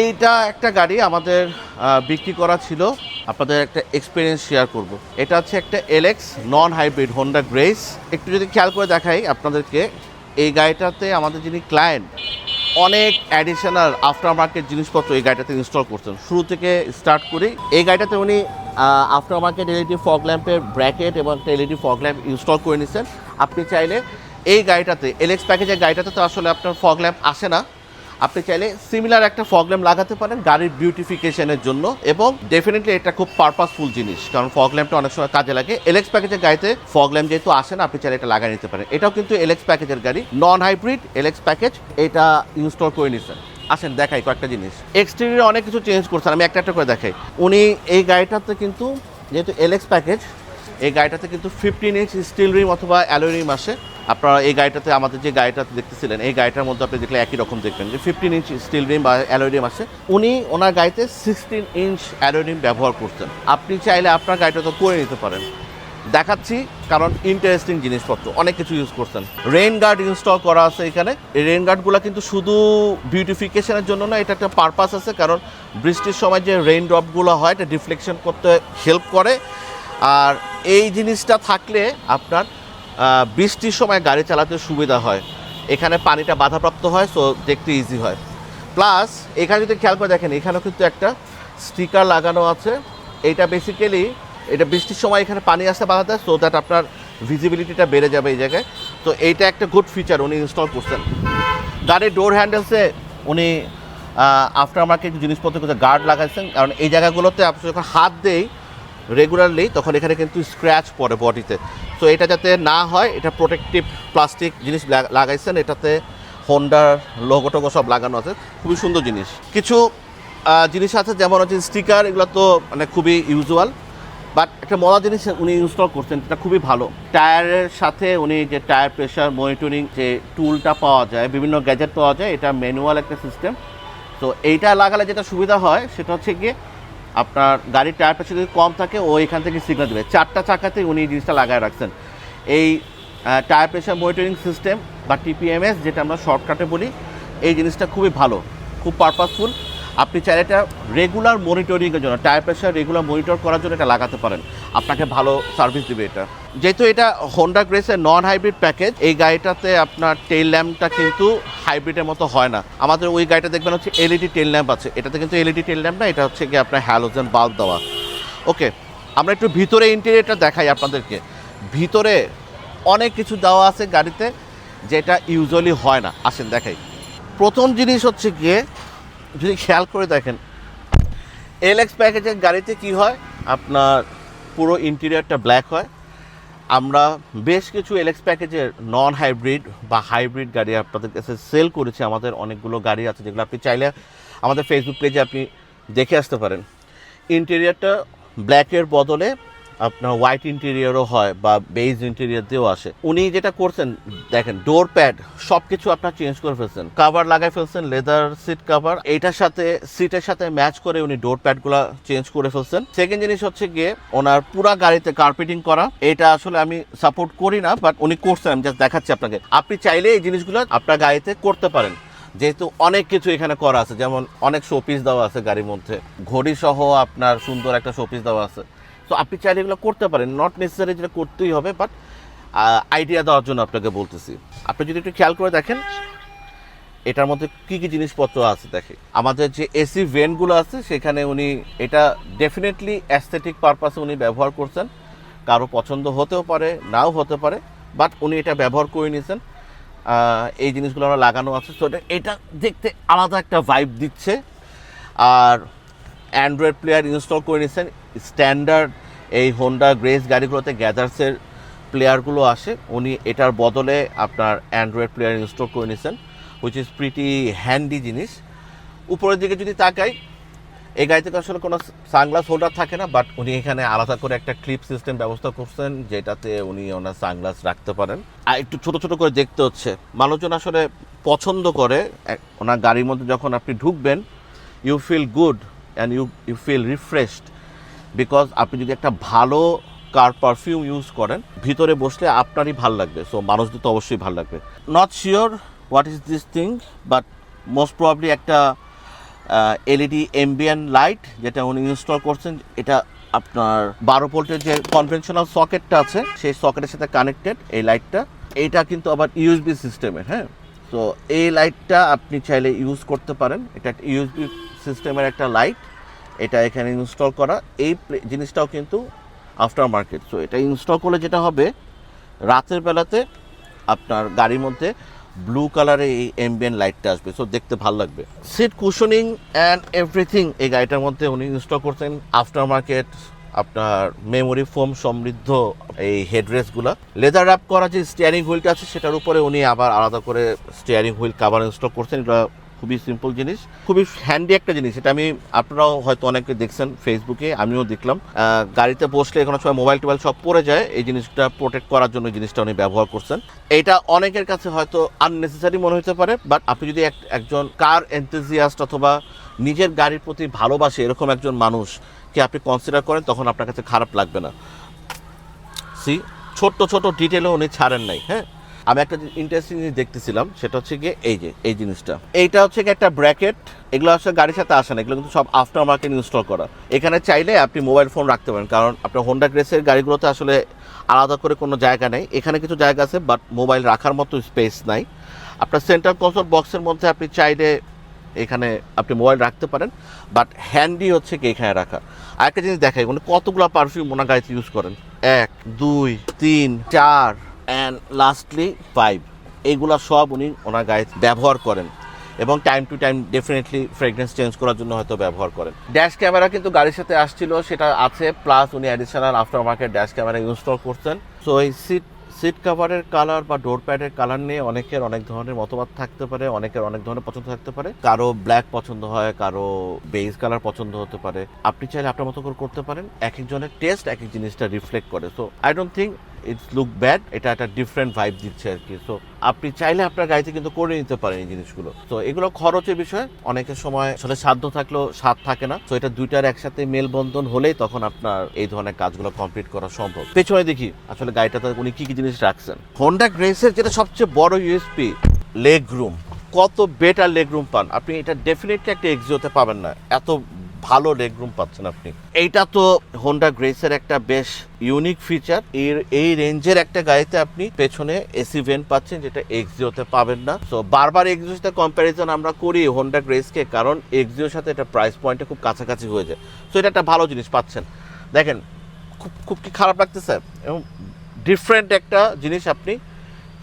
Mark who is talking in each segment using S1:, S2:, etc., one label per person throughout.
S1: এইটা একটা গাড়ি আমাদের বিক্রি করা ছিল। আপনাদের একটা এক্সপিরিয়েন্স শেয়ার করব। এটা হচ্ছে একটা LX non hybrid Honda Grace একটু যদি খেয়াল করে দেখাই আপনাদেরকে, এই গাড়িটাতে আমাদের যিনি ক্লায়েন্ট অনেক অ্যাডিশনাল আফটার মার্কেট জিনিসপত্র এই গাড়িটাতে ইনস্টল করছেন। শুরু থেকে স্টার্ট করি। এই গাড়িটাতে উনি আফটার মার্কেট এলইডি ফগ ল্যাম্পের ব্র্যাকেট এবং একটা এলইডি ফগ ল্যাম্প ইনস্টল করে নিচ্ছেন আপনি চাইলে এই গাড়িটাতে এলএক্স প্যাকেজের গাড়িটাতে তো আসলে আপনার ফগ ল্যাম্প আসে না। আপনি চাইলে সিমিলার একটা ফগ ল্যাম্প লাগাতে পারেন গাড়ির বিউটিফিকেশনের জন্য এবং ডেফিনেটলি এটা খুব পারপাসফুল জিনিস। কারণ ফগ ল্যাম্পটা অনেক সময় কাজে লাগে। এলএক্স প্যাকেজের গাড়িতে ফগ ল্যাম্প যেহেতু আসে না, আপনি চাইলে এটা লাগিয়ে নিতে পারেন। এটাও কিন্তু এলএক্স প্যাকেজের গাড়ি। নন হাইব্রিড এলএক্স প্যাকেজ এটা ইনস্টল করে নিচ্ছেন আসেন, দেখাই কয়েকটা জিনিস। এক্সটেরিয়র অনেক কিছু চেঞ্জ করছেন। আমি একটা একটা করে দেখাই। উনি এই গাড়িটাতে কিন্তু যেহেতু এলএক্স প্যাকেজ এই গাড়িটাতে কিন্তু ফিফটিন ইঞ্চ স্টিল রিম অথবা অ্যালোয় রিম আসে। আপনারা এই গাড়িটাতে, আমাদের যে গাড়িটা দেখতেছিলেন, এই গাড়িটার মধ্যে আপনি দেখলে একই রকম দেখবেন যে ফিফটিন ইঞ্চ স্টিল রিম বা অ্যালোয় রিম আসে। উনি ওনার গাড়িতে সিক্সটিন ইঞ্চ অ্যালোয় রিম ব্যবহার করছেন আপনি চাইলে আপনার গাড়িটা তো করে নিতে পারেন। দেখাচ্ছি, কারণ ইন্টারেস্টিং জিনিসপত্র, অনেক কিছু ইউজ করছেন রেইন গার্ড ইনস্টল করা আছে এখানে। এই রেইন গার্ডগুলো কিন্তু শুধু বিউটিফিকেশনের জন্য না, এটা একটা পারপাস আছে, কারণ বৃষ্টির সময় যে রেইন ড্রপগুলো হয়, এটা ডিফ্লেকশন করতে হেল্প করে। আর এই জিনিসটা থাকলে আপনার বৃষ্টির সময় গাড়ি চালাতে সুবিধা হয়। এখানে পানিটা বাধাপ্রাপ্ত হয় সো দেখতে ইজি হয়। প্লাস এখানে যদি খেয়াল করে দেখেন, এখানেও কিন্তু একটা স্টিকার লাগানো আছে। এইটা বেসিক্যালি এটা বৃষ্টির সময় এখানে পানি আসতে বাধা দেয় সো দ্যাট আপনার ভিজিবিলিটিটা বেড়ে যাবে এই জায়গায়। তো এইটা একটা গুড ফিচার উনি ইনস্টল করছেন। গাড়ির ডোর হ্যান্ডেলসে উনি আফটার মার্কেট জিনিসপত্র গার্ড লাগাইছেন। কারণ এই জায়গাগুলোতে আপনি যখন হাত দেই রেগুলারলি তখন এখানে কিন্তু স্ক্র্যাচ পড়ে বডিতে তো এটা যাতে না হয়, এটা প্রোটেকটিভ প্লাস্টিক জিনিস লাগা- লাগাইছেন, এটাতে হোন্ডার লোগো টোগো সব লাগানো আছে। খুবই সুন্দর জিনিস। কিছু জিনিস আছে, যেমন হচ্ছে স্টিকার এগুলো তো মানে খুবই ইউজুয়াল বাট একটা মজার জিনিস উনি ইনস্টল করছেন এটা খুবই ভালো। টায়ারের সাথে উনি যে টায়ার প্রেশার মনিটরিং যে টুলটা পাওয়া যায়, বিভিন্ন গ্যাজেট পাওয়া যায়, এটা ম্যানুয়াল একটা সিস্টেম তো এইটা লাগালে যেটা সুবিধা হয়, সেটা হচ্ছে গিয়ে আপনার গাড়ির টায়ার প্রেশার যদি কম থাকে, ও এখান থেকে সিগনাল দেবে। চারটা চাকাতে উনি এই জিনিসটা লাগায় রাখছেন। এই টায়ার প্রেশার মনিটরিং সিস্টেম বা টিপিএমএস যেটা আমরা শর্টকাটে বলি, এই জিনিসটা খুবই ভালো, খুব পারপাসফুল আপনি চাইলে এটা রেগুলার মনিটরিংয়ের জন্য টায়ার প্রেশার রেগুলার মনিটর করার জন্য এটা লাগাতে পারেন। আপনাকে ভালো সার্ভিস দেবে এটা। যেহেতু এটা হোন্ডা গ্রেসের নন হাইব্রিড প্যাকেজ এই গাড়িটাতে আপনার টেল ল্যাম্পটা কিন্তু হাইব্রিডের মতো হয় না। আমাদের ওই গাড়িটা দেখবেন হচ্ছে এলইডি টেল ল্যাম্প আছে। এটাতে কিন্তু এলইডি টেল ল্যাম্প না, এটা হচ্ছে কি আপনার হ্যালোজেন বাল্ব দেওয়া। ওকে আমরা একটু ভিতরে ইন্টেরিয়রটা দেখাই আপনাদেরকে। ভিতরে অনেক কিছু দেওয়া আছে গাড়িতে, যেটা ইউজুয়ালি হয় না। আসেন দেখাই। প্রথম জিনিস হচ্ছে গিয়ে যদি খেয়াল করে দেখেন এলএক্স প্যাকেজের গাড়িতে কি হয়? আপনার পুরো ইন্টেরিয়রটা ব্ল্যাক হয়। আমরা বেশ কিছু এলএক্স প্যাকেজের নন হাইব্রিড বা হাইব্রিড গাড়ি আপনাদের কাছে সেল করেছি। আমাদের অনেকগুলো গাড়ি আছে যেগুলো আপনি চাইলে আমাদের ফেসবুক পেজে আপনি দেখে আসতে পারেন। ইন্টেরিয়রটা ব্ল্যাকের বদলে আপনার হোয়াইট ইন্টেরিয়রও হয় বা বেজ ইন্টেরিয়র দিয়েও আসে। উনি যেটা করছেন, দেখেন ডোর প্যাড সব কিছু আপনার চেঞ্জ করে ফেলছেন। কাভার লাগাই ফেলছেন লেদার সিট কাভার এটার সাথে সিটের সাথে ম্যাচ করে উনি ডোর প্যাডগুলো চেঞ্জ করে ফেলছেন। সেকেন্ড জিনিস হচ্ছে গিয়ে, ওনার পুরা গাড়িতে কার্পেটিং করা। এটা আসলে আমি সাপোর্ট করি না বাট উনি করছেন, আমি জাস্ট দেখাচ্ছি আপনাকে। আপনি চাইলে এই জিনিসগুলো আপনার গাড়িতে করতে পারেন। যেহেতু অনেক কিছু এখানে করা আছে, যেমন অনেক শোপিস দেওয়া আছে গাড়ির মধ্যে। ঘড়ি সহ আপনার সুন্দর একটা শোপিস দেওয়া আছে। তো আপনি চাইলে এগুলো করতে পারেন। নট নেসেসারি যেটা করতেই হবে বাট আইডিয়া দেওয়ার জন্য আপনাকে বলতেছি। আপনি যদি একটু খেয়াল করে দেখেন, এটার মধ্যে কি কি জিনিসপত্র আছে দেখে। আমাদের যে এসি ভেনগুলো আছে, সেখানে উনি, এটা ডেফিনেটলি অ্যাস্থেটিক পারপাসে উনি ব্যবহার করছেন। কারও পছন্দ হতেও পারে, নাও হতে পারে বাট উনি এটা ব্যবহার করে নিয়েছেন। এই জিনিসগুলো আমরা লাগানো আছে। তো এটা- দেখতে আলাদা একটা ভাইব দিচ্ছে। আর অ্যান্ড্রয়েড প্লেয়ার ইনস্টল করে নিয়েছেন। স্ট্যান্ডার্ড এই হোন্ডা গ্রেস গাড়িগুলোতে গ্যাদার্সের প্লেয়ারগুলো আসে, উনি এটার বদলে আপনার অ্যান্ড্রয়েড প্লেয়ার ইনস্টল করে নিয়েছেন হুইচ ইজ প্রিটি হ্যান্ডি জিনিস। উপরের দিকে যদি তাকাই, এই গাড়িতে আসলে কোনো সানগ্লাস হোল্ডার থাকে না বাট উনি এখানে আলাদা করে একটা ক্লিপ সিস্টেম ব্যবস্থা করছেন, যেটাতে উনি ওনার সানগ্লাস রাখতে পারেন। আর একটু ছোট ছোট করে দেখতে হচ্ছে, মানুষজন আসলে পছন্দ করে ওনার গাড়ির মধ্যে যখন আপনি ঢুকবেন you feel good and you you feel refreshed because আপনি যদি একটা ভালো কার পারফিউম ইউজ করেন, ভিতরে বসলে আপনারই ভালো লাগবে সো মানুষদের তো অবশ্যই ভালো লাগবে। Not sure what is this thing but most probably একটা এলইডি এমবিএন লাইট যেটা উনি ইনস্টল করছেন, এটা আপনার বারো ভোল্টের যে কনভেনশনাল সকেটটা আছে, সেই সকেটের সাথে কানেক্টেড এই লাইটটা এইটা কিন্তু আবার ইউএসবি সিস্টেমের হ্যাঁ? তো এই লাইটটা আপনি চাইলে ইউজ করতে পারেন। এটা ইউএসবি সিস্টেমের একটা লাইট এটা এখানে ইনস্টল করা। এই জিনিসটাও কিন্তু আফটার মার্কেট সো এটা ইনস্টল করলে যেটা হবে, রাতের বেলাতে আপনার গাড়ির মধ্যে ব্লু কালারে এই এমবিএন লাইটটা আসবে। সো দেখতে ভালো লাগবে। সিট কুশনিং অ্যান্ড এভরিথিং এই গাড়িটার মধ্যে উনি ইনস্টল করছেন। আফটার মার্কেট আপনার মেমোরি ফোম সমৃদ্ধ এই হেডরেসগুলো লেদার র্যাপ করা যে স্টিয়ারিং হুইলটা আছে, সেটার উপরে উনি আবার আলাদা করে স্টিয়ারিং হুইল কাভার ইনস্টল করছেন। এটা খুবই সিম্পল জিনিস, খুবই হ্যান্ডি একটা জিনিস। এটা আমি আপনারাও হয়তো অনেকে দেখছেন ফেসবুকে আমিও দেখলাম। গাড়িতে বসলে কোনো সময় মোবাইল টোবাইল সব পড়ে যায়। এই জিনিসটা প্রোটেক্ট করার জন্য জিনিসটা উনি ব্যবহার করছেন। এটা অনেকের কাছে হয়তো আননেসেসারি মনে হতে পারে বাট আপনি যদি এক- একজন কার এনথুজিয়াস্ট অথবা নিজের গাড়ির প্রতি ভালোবাসে এরকম একজন মানুষকে আপনি কনসিডার করেন, তখন আপনার কাছে খারাপ লাগবে না। সি ছোট্ট ছোট ডিটেলও উনি ছাড়েন নাই হ্যাঁ? আমি একটা ইন্টারেস্টিং জিনিস দেখতেছিলাম, সেটা হচ্ছে গিয়ে এই যে, এই জিনিসটা। এইটা হচ্ছে একটা ব্র্যাকেট এগুলো আসলে গাড়ির সাথে আসে না, এগুলো কিন্তু সব আফটার মার্কেট ইনস্টল করা। এখানে চাইলে আপনি মোবাইল ফোন রাখতে পারেন, কারণ আপনার হোন্ডা গ্রেসের গাড়িগুলোতে আসলে আলাদা করে কোনো জায়গা নেই। এখানে কিছু জায়গা আছে বাট মোবাইল রাখার মতো স্পেস নাই। আপনার সেন্টার কনসোল বক্সের মধ্যে আপনি চাইলে এখানে আপনি মোবাইল রাখতে পারেন বাট হ্যান্ডি হচ্ছে কি এখানে রাখা। আরেকটা জিনিস দেখাই উনি কতগুলো পারফিউম ওনার গাড়িতে ইউজ করেন? এক, দুই, তিন, চার অ্যান্ড লাস্টলি ফাইভ এইগুলা সব উনি ওনার গায়ে ব্যবহার করেন। এবং time to time definitely fragrance change করার জন্য হয়তো ব্যবহার করেন। ড্যাশ ক্যামেরা কিন্তু গাড়ির সাথে আসছিল, সেটা আছে প্লাস উনি additional after market dash camera install করছেন। সো এই সিট সিট কাভারের কালার বা ডোর প্যাডের কালার নিয়ে অনেকের অনেক ধরনের মতবাদ থাকতে পারে, অনেকের অনেক ধরনের পছন্দ থাকতে পারে। কারও ব্ল্যাক পছন্দ হয়, কারও বেজ কালার পছন্দ হতে পারে। আপনি চাইলে আপনার মতো করে করতে পারেন। এক একজনের টেস্ট এক এক জিনিসটা রিফ্লেক্ট করে। So I don't think it's look bad এটা একটা ডিফারেন্ট ভাইব দিচ্ছে আর কি। সো আপনি চাইলে আপনার গাড়িতে কিন্তু করে নিতে পারেন এই জিনিসগুলো। তো এগুলো খরচের বিষয়, অনেকের সময় আসলে সাধ্য থাকলেও স্বাদ থাকে না। তো এটা দুইটার একসাথে মেলবন্ধন হলেই তখন আপনার এই ধরনের কাজগুলো কমপ্লিট করা সম্ভব। পেছনে দেখি, আসলে গাড়িটাতে উনি কি কি জিনিস রাখছেন। হোন্ডা গ্রেসের যেটা সবচেয়ে বড় ইউএসপি লেগ রুম কত বেটার লেগ রুম পান। আপনি এটা ডেফিনেটলি একটা এক্সিওতে পাবেন না। এত ভালো লেগ রুম পাচ্ছেন আপনি। এইটা তো হোন্ডা গ্রেসের একটা বেশ ইউনিক ফিচার এর, এই রেঞ্জের একটা গাড়িতে আপনি পেছনে এসি ভেন্ট পাচ্ছেন, যেটা এক্সিওতে পাবেন না। তো বারবার এক্সিওর সাথে কম্প্যারিজন আমরা করি হোন্ডা গ্রেসকে কারণ এক্সিওর সাথে এটা প্রাইস পয়েন্টে খুব কাছাকাছি হয়ে যায়। সো এটা একটা ভালো জিনিস পাচ্ছেন। দেখেন, খুব খুব কি খারাপ লাগতেছে? এবং ডিফারেন্ট একটা জিনিস আপনি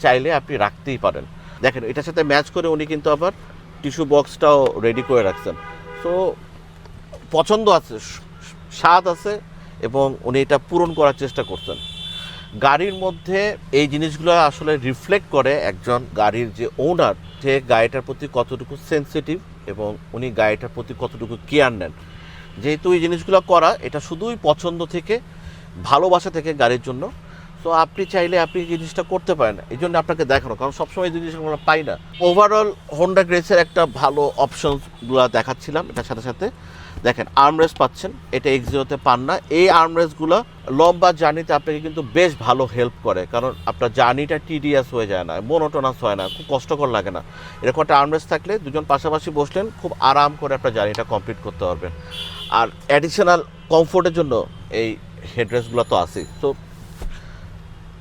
S1: চাইলে আপনি রাখতেই পারেন। দেখেন, এটার সাথে ম্যাচ করে উনি কিন্তু আবার টিস্যু বক্সটাও রেডি করে রাখছেন। সো পছন্দ আছে স্বাদ আছে এবং উনি এটা পূরণ করার চেষ্টা করছেন। গাড়ির মধ্যে এই জিনিসগুলো আসলে রিফ্লেক্ট করে একজন গাড়ির যে ওনার যে গাড়িটার প্রতি কতটুকু সেনসিটিভ এবং উনি গাড়িটার প্রতি কতটুকু কেয়ার নেন। যেহেতু এই জিনিসগুলো করা, এটা শুধুই পছন্দ থেকে, ভালোবাসা থেকে গাড়ির জন্য। তো আপনি চাইলে আপনি এই জিনিসটা করতে পারেন। এই জন্য আপনাকে দেখানো, কারণ সবসময় এই জিনিস আমরা পাই না। ওভারঅল হোন্ডা গ্রেসের একটা ভালো অপশনসগুলো দেখাচ্ছিলাম, এটার সাথে সাথে। দেখেন আর্মরেস পাচ্ছেন, এটা এক্সিওতে পান না। এই আর্মরেসগুলো লম্বা জার্নিতে আপনাকে কিন্তু বেশ ভালো হেল্প করে, কারণ আপনার জার্নিটা টিডিএস হয়ে যায় না মোনোটোনাস হয় না, খুব কষ্টকর লাগে না। এরকম একটা আর্মরেস থাকলে দুজন পাশাপাশি বসলেন, খুব আরাম করে আপনার জার্নিটা কমপ্লিট করতে পারবেন। আর অ্যাডিশনাল কমফোর্টের জন্য এই হেডরেসগুলো তো আছে তো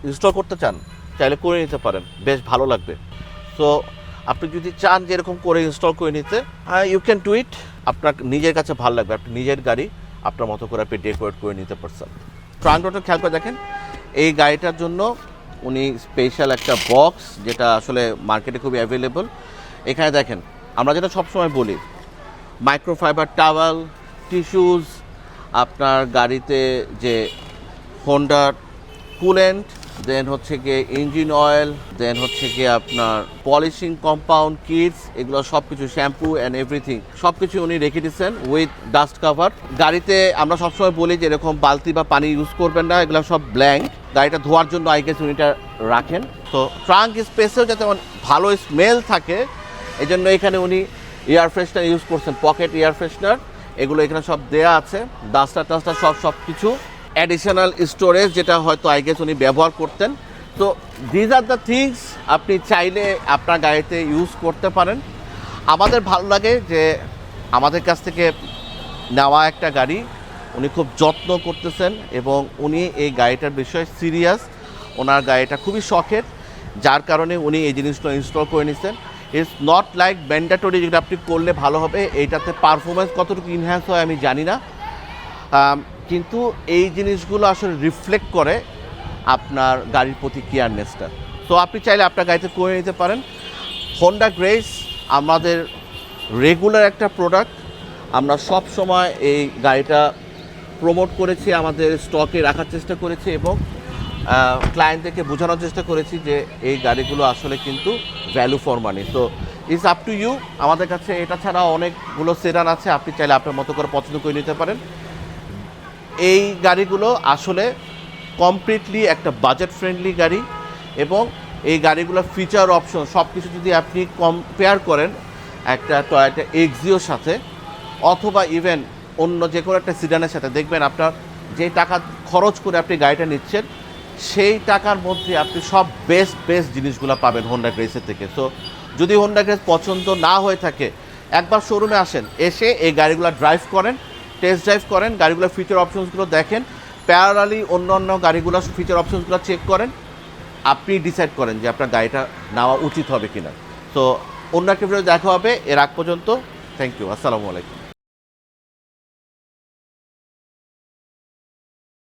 S1: ইনস্টল করতে চান, চাইলে করে নিতে পারেন, বেশ ভালো লাগবে। সো আপনি যদি চান যে এরকম করে ইনস্টল করে নিতে ইউ ক্যান ডু ইট আপনার নিজের কাছে ভালো লাগবে। আপনি নিজের গাড়ি আপনার মতো করে আপনি ডেকোরেট করে নিতে পারছেন। ট্রাঙ্ক রোডের খেয়াল করে দেখেন, এই গাড়িটার জন্য উনি স্পেশাল একটা বক্স যেটা আসলে মার্কেটে খুবই অ্যাভেলেবল এখানে দেখেন, আমরা যেটা সবসময় বলি মাইক্রোফাইবার টাওয়াল টিস্যুজ আপনার গাড়িতে যে হোন্ডার কুলেন্ট দেন হচ্ছে গিয়ে ইঞ্জিন অয়েল দেন হচ্ছে গিয়ে আপনার পলিশিং কম্পাউন্ড কিটস এগুলো সব কিছু শ্যাম্পু অ্যান্ড এভরিথিং সব কিছু উনি রেখে দিচ্ছেন উইথ ডাস্ট কাভার গাড়িতে আমরা সবসময় বলি যে এরকম বালতি বা পানি ইউজ করবেন না, এগুলো সব ব্ল্যাঙ্ক গাড়িটা ধোয়ার জন্য আই গেস উনি এটা রাখেন। তো ট্রাঙ্ক স্পেসেও যাতে ভালো স্মেল থাকে এই জন্য এখানে উনি এয়ার ফ্রেশনার ইউজ করছেন। পকেট এয়ার ফ্রেশনার এগুলো এখানে সব দেয়া আছে। ডাস্টার টাস্টার সব সব কিছু অ্যাডিশনাল স্টোরেজ যেটা হয়তো আই গেস উনি ব্যবহার করতেন। তো দিজ আর দ্য থিংস আপনি চাইলে আপনার গাড়িতে ইউজ করতে পারেন। আমাদের ভালো লাগে যে, আমাদের কাছ থেকে নেওয়া একটা গাড়ি, উনি খুব যত্ন করতেছেন এবং উনি এই গাড়িটার বিষয়ে সিরিয়াস ওনার গাড়িটা খুবই শখের, যার কারণে উনি এই জিনিসটা ইনস্টল করে নিচ্ছেন ইটস নট লাইক ম্যান্ডাটরি যেটা আপনি করলে ভালো হবে, এইটাতে পারফরমেন্স কতটুকু ইনহ্যান্স হয় আমি জানি না। কিন্তু এই জিনিসগুলো আসলে রিফ্লেক্ট করে আপনার গাড়ির প্রতি কেয়ারনেসটা তো আপনি চাইলে আপনার গাড়িতে করে নিতে পারেন। হোন্ডা গ্রেস আমাদের রেগুলার একটা প্রোডাক্ট আমরা সব সময় এই গাড়িটা প্রমোট করেছি, আমাদের স্টকে রাখার চেষ্টা করেছি এবং ক্লায়েন্টদেরকে বোঝানোর চেষ্টা করেছি যে এই গাড়িগুলো আসলে কিন্তু ভ্যালু ফর মানি তো ইটস আপ টু ইউ আমাদের কাছে এটা ছাড়া অনেকগুলো সেরান আছে। আপনি চাইলে আপনার মতো করে পছন্দ করে নিতে পারেন। এই গাড়িগুলো আসলে কমপ্লিটলি একটা বাজেট ফ্রেন্ডলি গাড়ি এবং এই গাড়িগুলোর ফিচার অপশন সব কিছু যদি আপনি কম্পেয়ার করেন একটা টয়োটা এক্সিওর সাথে, অথবা ইভেন অন্য যে কোনো একটা সিডানের সাথে, দেখবেন আপনার যে টাকা খরচ করে আপনি গাড়িটা নিচ্ছেন, সেই টাকার মধ্যে আপনি সব বেস্ট বেস্ট জিনিসগুলো পাবেন হোন্ডা গ্রেসের থেকে। সো যদি হোন্ডা গ্রেস পছন্দ না হয়ে থাকে, একবার শোরুমে আসেন, এসে এই গাড়িগুলো ড্রাইভ করেন টেস্ট ড্রাইভ করেন, গাড়িগুলোর ফিচার অপশনসগুলো দেখেন প্যারালি অন্য অন্য গাড়িগুলোর ফিচার অপশনসগুলো চেক করেন, আপনি ডিসাইড করেন যে আপনার গাড়িটা নেওয়া উচিত হবে কিনা। তো অন্য একটা ভিডিও দেখা হবে, এর আগ পর্যন্ত থ্যাংক ইউ আসসালামু আলাইকুম।